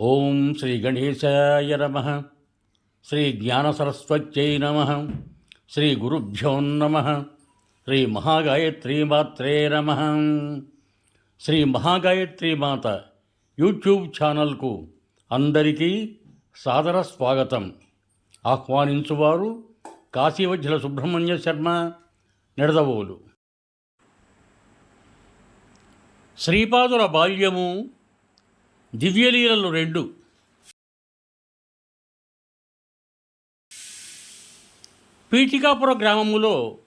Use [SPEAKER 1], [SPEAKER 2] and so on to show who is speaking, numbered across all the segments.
[SPEAKER 1] ఓం శ్రీ గణేశాయ నమ. శ్రీ జ్ఞానసరస్వత్యై నమ. శ్రీ గురుభ్యో నమ. శ్రీ మహాగాయత్రీమాత్రే నమ. శ్రీ మహాగాయత్రి మాత యూట్యూబ్ ఛానల్కు అందరికీ సాదర స్వాగతం. ఆహ్వానించువారు కాశీవజ్జల సుబ్రహ్మణ్య శర్మ నిడదవోలు. శ్రీపాదుల బాల్యము దివ్యలీలలు రెండు. పీఠికాపుర గ్రామములో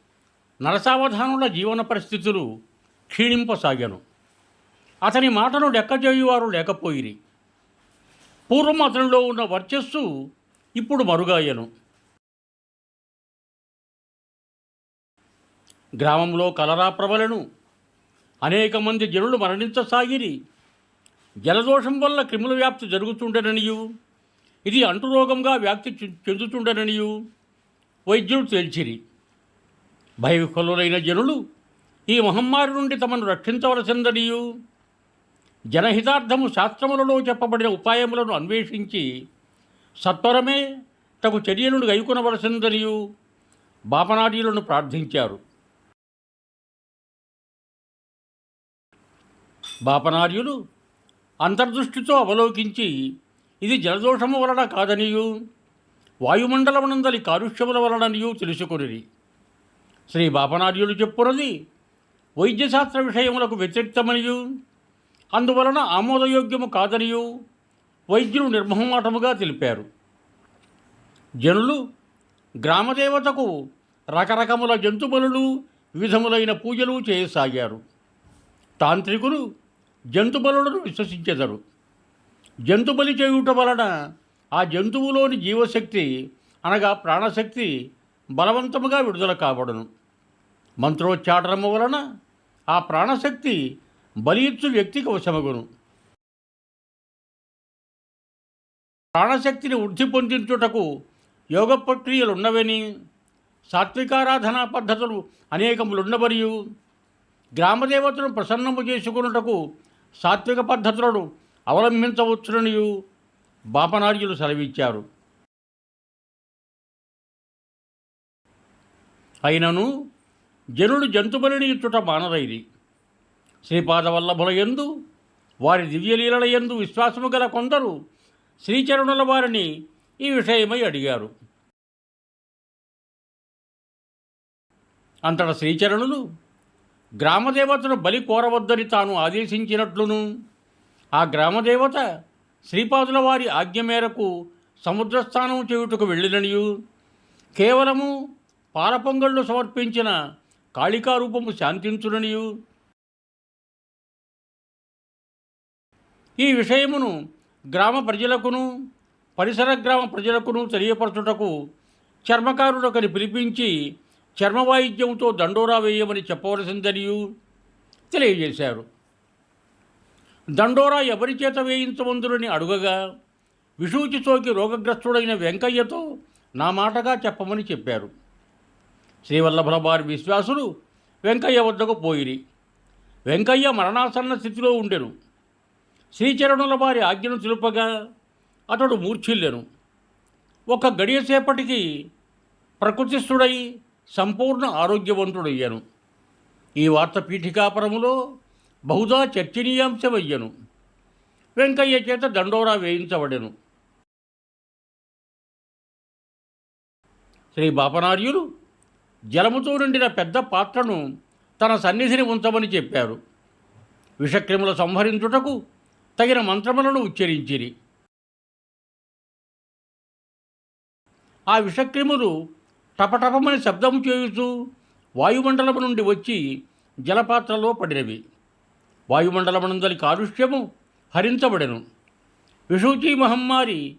[SPEAKER 1] నరసావధానుల జీవన పరిస్థితులు క్షీణింపసాగాను. అతని మాటను లెక్కచేయువారు లేకపోయిరి. పూర్వం అతనిలో ఉన్న వర్చస్సు ఇప్పుడు మరుగాయను. గ్రామంలో కలరా ప్రబలను. అనేక మంది జనులు మరణించసాగిరి. జలదోషం వల్ల క్రిముల వ్యాప్తి జరుగుతుండననియు ఇది అంటురోగంగా వ్యాప్తి చె- చెందుతుండననియు వైద్యులు తేల్చిరి. భయవిహ్వలులైన జనులు ఈ మహమ్మారి నుండి తమను రక్షించవలసిందనియు జనహితార్థము శాస్త్రములలో చెప్పబడిన ఉపాయములను అన్వేషించి సత్వరమే తగు చర్యలను గైకొనవలసిందనియు బాపనాడీలను ప్రార్థించారు. బాపనార్యులు అంతర్దృష్టితో అవలోకించి ఇది జలదోషము వలన కాదనియు వాయుమండలమునందలి కాలుష్యముల వలననియు తెలుసుకొనిరి. శ్రీ బాపనార్యులు చెప్పున్నది వైద్యశాస్త్ర విషయములకు వ్యతిరేక్తమనియు అందువలన ఆమోదయోగ్యము కాదనియు వైద్యులు నిర్మహమాటముగా తెలిపారు. జనులు గ్రామదేవతకు రకరకముల జంతుబలులు వివిధములైన పూజలు చేయసాగారు. తాంత్రికులు జంతుబలులను విశ్వసించెదరు. జంతుబలి చేయుట వలన ఆ జంతువులోని జీవశక్తి అనగా ప్రాణశక్తి బలవంతముగా విడుదల కాబడును. మంత్రోచ్చాటనము వలన ఆ ప్రాణశక్తి బలియిచ్చు వ్యక్తికి వశమగును. ప్రాణశక్తిని వృద్ధి పొందించుటకు యోగ ప్రక్రియలు ఉన్నవని సాత్వికారాధనా పద్ధతులు అనేకములున్నవరియు గ్రామదేవతను ప్రసన్నము చేసుకున్నటకు సాత్విక పద్ధతులను అవలంబించవచ్చుననియు బాపనార్యులు సెలవిచ్చారు. అయినను జనుడు జంతుబలిని ఇచ్చుట మానరైది శ్రీపాదవల్లభుల యందు వారి దివ్యలీలల యందు విశ్వాసము గల కొందరు శ్రీచరణుల వారిని ఈ విషయమై అడిగారు. అంతట శ్రీచరణులు గ్రామదేవతను బలి కోరవద్దని తాను ఆదేశించినట్లును. ఆ గ్రామదేవత శ్రీపాదుల వారి ఆజ్ఞ మేరకు సముద్రస్థానం చేయుటకు వెళ్ళిననియు. కేవలము పాలపొంగళ్ళు సమర్పించిన కాళికారూపము శాంతించుననియు. ఈ విషయమును గ్రామ ప్రజలకును పరిసర గ్రామ ప్రజలకును తెలియపరచుటకు చర్మకారుడొకని పిలిపించి చర్మవాయిద్యంతో దండోరా వేయమని చెప్పవలసిందనియు తెలియజేశారు. దండోరా ఎవరి చేత వేయించమందురని అడుగగా విషూచి సోకి రోగగ్రస్తుడైన వెంకయ్యతో నా మాటగా చెప్పమని చెప్పారు. శ్రీవల్లభుల వారి విశ్వాసులు వెంకయ్య వద్దకు పోయిరి. వెంకయ్య మరణాసన్న స్థితిలో ఉండెను. శ్రీచరణుల వారి ఆజ్ఞను తెలుపగా అతడు మూర్ఛిల్లెను. ఒక గడియసేపటికి ప్రకృతిస్థుడై సంపూర్ణ ఆరోగ్యవంతుడయ్యను. ఈ వార్త పీఠికాపురములో బహుదా చర్చనీయాంశమయ్యను. వెంకయ్య చేత దండోరా వేయించబడెను. శ్రీ బాపనార్యులు జలముతో నిండిన పెద్ద పాత్రను తన సన్నిధిని ఉంచమని చెప్పారు. విషక్రిముల సంహరించుటకు తగిన మంత్రములను ఉచ్చరించిరి. ఆ విషక్రిములు టపటపమని శబ్దము చేయుచూ వాయుమండలము నుండి వచ్చి జలపాత్రలో పడినవి. వాయుమండలమునందలి కాలుష్యము హరించబడెను. విషూచి మహమ్మారి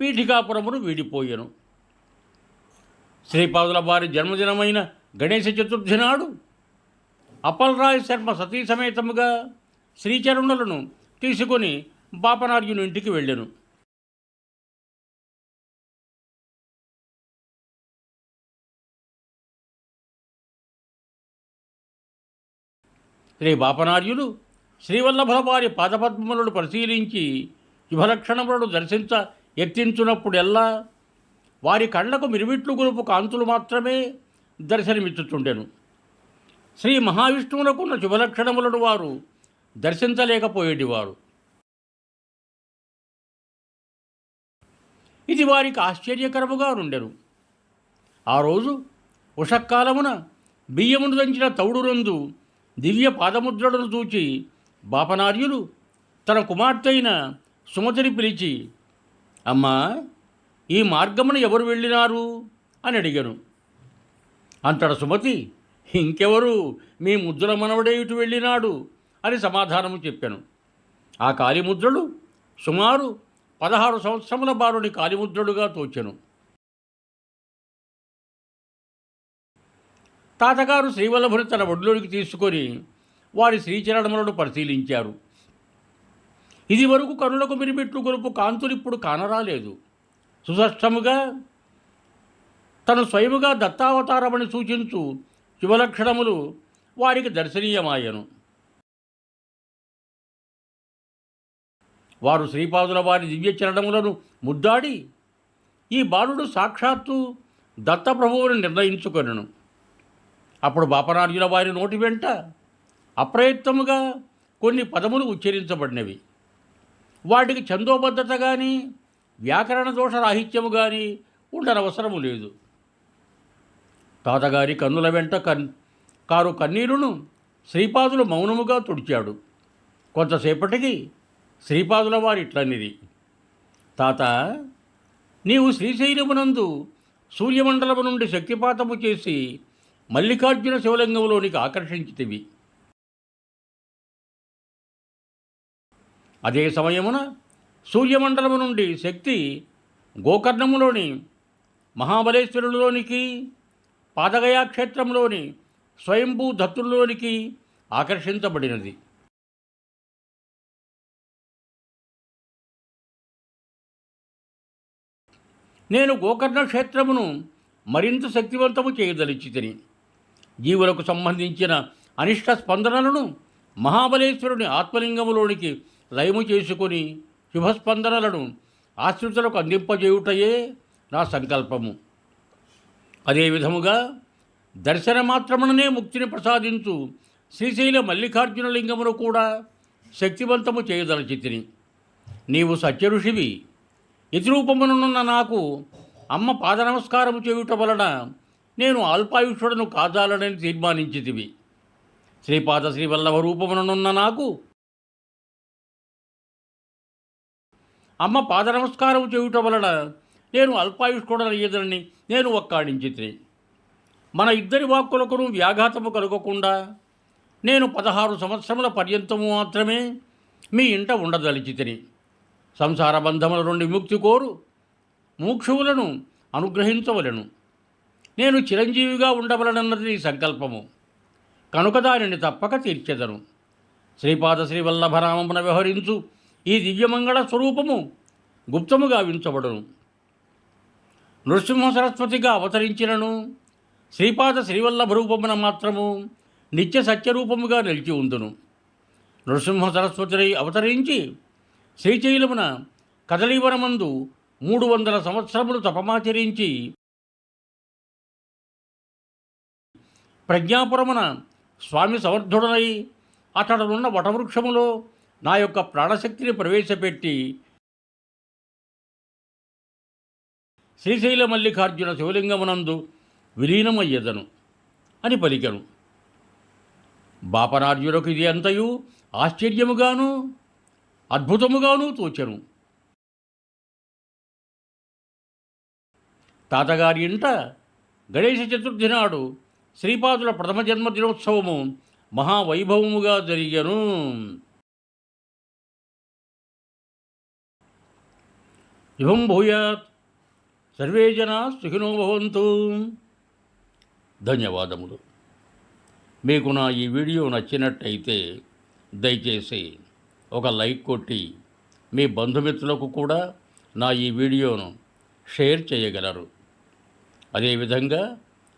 [SPEAKER 1] పీఠికాపురమును వీడిపోయెను. శ్రీపాదుల వారి జన్మదినమైన గణేశ చతుర్థి నాడు అప్పలరాయ్ శర్మ సతీ సమేతముగా శ్రీచరణులను తీసుకొని బాపనార్జును ఇంటికి వెళ్ళెను. శ్రీ బాపనార్యులు శ్రీవల్లభ వారి పాదపద్మములను పరిశీలించి శుభలక్షణములను దర్శించ ఎత్తించున్నప్పుడెల్లా వారి కళ్ళకు మిరుమిట్లు గురుపు కాంతులు మాత్రమే దర్శనమిచ్చుచుండెను. శ్రీ మహావిష్ణువునకున్న శుభలక్షణములను వారు దర్శించలేకపోయేటివారు. ఇది వారికి ఆశ్చర్యకరముగా నుండెను. ఆ రోజు ఉషక్కాలమున బియ్యమును దంచిన తౌడు రందు దివ్య పాదముద్రలను చూచి బాపనార్యులు తన కుమార్తె అయిన సుమతిని పిలిచి అమ్మా ఈ మార్గమును ఎవరు వెళ్ళినారు? అని అడిగాను. అంతట సుమతి ఇంకెవరు మీ ముద్ర మనవడే ఇటు వెళ్ళినాడు? అని సమాధానము చెప్పాను. ఆ కాలిముద్రలు సుమారు పదహారు సంవత్సరముల బారుని కాలిముద్రలుగా తోచెను. తాతగారు శ్రీవల్లభుని తన ఒడిలోనికి తీసుకొని వారి శ్రీచరణములను పరిశీలించారు. ఇది వరకు కనులకు మిరిమిట్లు గొలుపు కాంతులిప్పుడు కానరాలేదు. సుసష్టముగా తను స్వయముగా దత్తావతారమని సూచించు శివలక్షణములు వారికి దర్శనీయమాయను. వారు శ్రీపాదుల వారి దివ్య చరణములను ముద్దాడి ఈ బాలుడు సాక్షాత్తు దత్తప్రభువుని నిర్ణయించుకొనను. అప్పుడు బాపనార్జున వారి నోటి వెంట అప్రయత్నముగా కొన్ని పదములు ఉచ్చరించబడినవి. వాటికి ఛందోబద్ధత కానీ వ్యాకరణ దోష రాహిత్యము కానీ ఉండనవసరము లేదు. తాతగారి కన్నుల వెంట కన్ కారు కన్నీరును శ్రీపాదులు మౌనముగా తుడిచాడు. కొంతసేపటికి శ్రీపాదుల వారి ఇట్లనిది తాత నీవు శ్రీశైలమునందు సూర్యమండలము నుండి శక్తిపాతము చేసి మల్లికార్జున శివలింగంలోనికి ఆకర్షించితివి. అదే సమయమున సూర్యమండలము నుండి శక్తి గోకర్ణములోని మహాబలేశ్వరులోనికి పాదగయా క్షేత్రంలోని స్వయంభూ దత్తుల్లోనికి ఆకర్షించబడినది. నేను గోకర్ణ క్షేత్రమును మరింత శక్తివంతము చేయదలిచితిని. జీవులకు సంబంధించిన అనిష్ట స్పందనలను మహాబలేశ్వరుని ఆత్మలింగములోనికి లయము చేసుకొని శుభస్పందనలను ఆశ్రితులకు అందింపజేయుటయే నా సంకల్పము. అదే విధముగా దర్శన మాత్రముననే ముక్తిని ప్రసాదించు శ్రీశైల మల్లికార్జున లింగమును కూడా శక్తివంతము చేయదలచితిని. నీవు సత్యఋషివి ఇతిరూపమునున్న నాకు అమ్మ పాద నమస్కారము చేయుట వలన నేను అల్పాయుషుడను కాదాలనని తీర్మానించితివి. శ్రీపాద శ్రీవల్లభ రూపమునున్న నాకు అమ్మ పాద నమస్కారం చేయుట వలన నేను అల్పాయుష్కుడనయ్యదని నేను ఒక్కాడించితిని మన ఇద్దరి వాక్కులకును వ్యాఘాతము కలగకుండా నేను పదహారు సంవత్సరముల పర్యంతము మాత్రమే మీ ఇంట ఉండదలిచితిని. సంసార బంధముల నుండి విముక్తి కోరు మోక్షువులను అనుగ్రహించవలను. నేను చిరంజీవిగా ఉండవలనన్నది సంకల్పము. కనుక దానిని తప్పక తీర్చెదను. శ్రీపాద శ్రీవల్లభరామమున వ్యవహరించు. ఈ దివ్యమంగళ స్వరూపము గుప్తముగా వించబడును నృసింహ సరస్వతిగా అవతరించినను. శ్రీపాద శ్రీవల్లభ రూపమున మాత్రము నిత్య సత్యరూపముగా నిలిచి ఉందును నృసింహ సరస్వతిని అవతరించి శ్రీశైలమున కదలీవనమందు మూడు వందల సంవత్సరములు తపమాచరించి ప్రజ్ఞాపురమున స్వామి సమర్థుడనై అతడున్న వటవృక్షములో నా యొక్క ప్రాణశక్తిని ప్రవేశపెట్టి శ్రీశైల మల్లికార్జున శివలింగమునందు విలీనమయ్యదను అని పలికను. బాపనార్జునకు ఇది అంతయు ఆశ్చర్యముగాను అద్భుతముగాను తోచెను. తాతగారి ఇంట గణేష చతుర్థి నాడు శ్రీపాదుల ప్రథమ జన్మదినోత్సవము మహావైభవముగా జరిగను. శుభం భూయాత్. సర్వే జనా సుఖినో భవంతు. ధన్యవాదములు. మీకు నా ఈ వీడియో నచ్చినట్టయితే దయచేసి ఒక లైక్ కొట్టి మీ బంధుమిత్రులకు కూడా నా ఈ వీడియోను షేర్ చేయగలరు. అదేవిధంగా